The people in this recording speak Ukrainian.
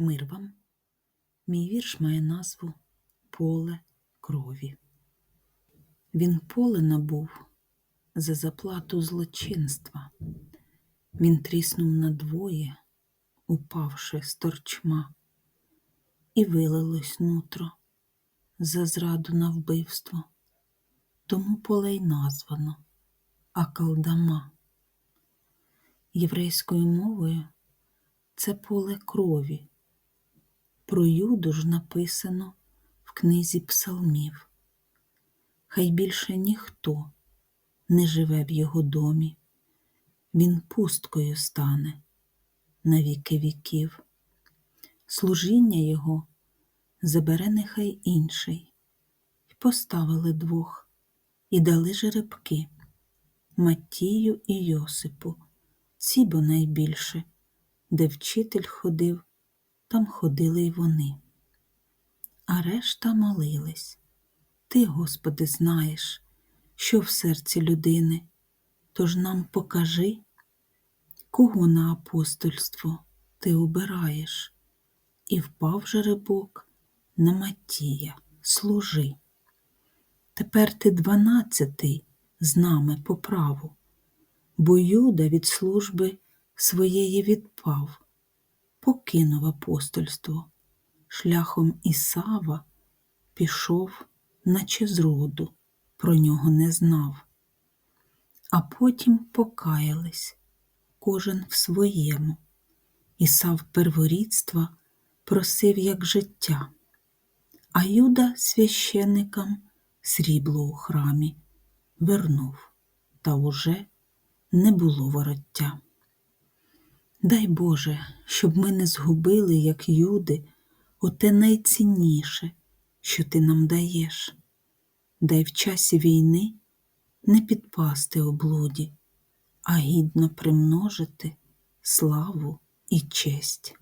Мир вам. Мій вірш має назву Поле крові. Він поле набув за заплату злочинства. Він тріснув надвоє, упавши з торчма, і вилилось нутро за зраду на вбивство. Тому поле й названо Акалдама. Єврейською мовою це поле крові. Про Юду ж написано в книзі псалмів. Хай більше ніхто не живе в його домі, він пусткою стане на віки віків. Служіння його забере нехай інший, І поставили двох, і дали жеребки Маттію і Йосипу, ці бо найбільше, де вчитель ходив, там ходили й вони. А решта молились. Ти, Господи, знаєш, що в серці людини, тож нам покажи, кого на апостольство ти обираєш, і впав жеребок на Матія, служи. Тепер ти дванадцятий з нами по праву, бо Юда від служби своєї відпав, покинув апостольство, шляхом Ісава пішов, наче зроду, про нього не знав. А потім покаялись, кожен в своєму, Ісав перворідства просив як життя, а Юда священикам срібло у храмі вернув, та уже не було вороття. Дай Боже, щоб ми не згубили, як юди, оте найцінніше, що ти нам даєш. Дай в часі війни не підпасти облуді, а гідно примножити славу і честь.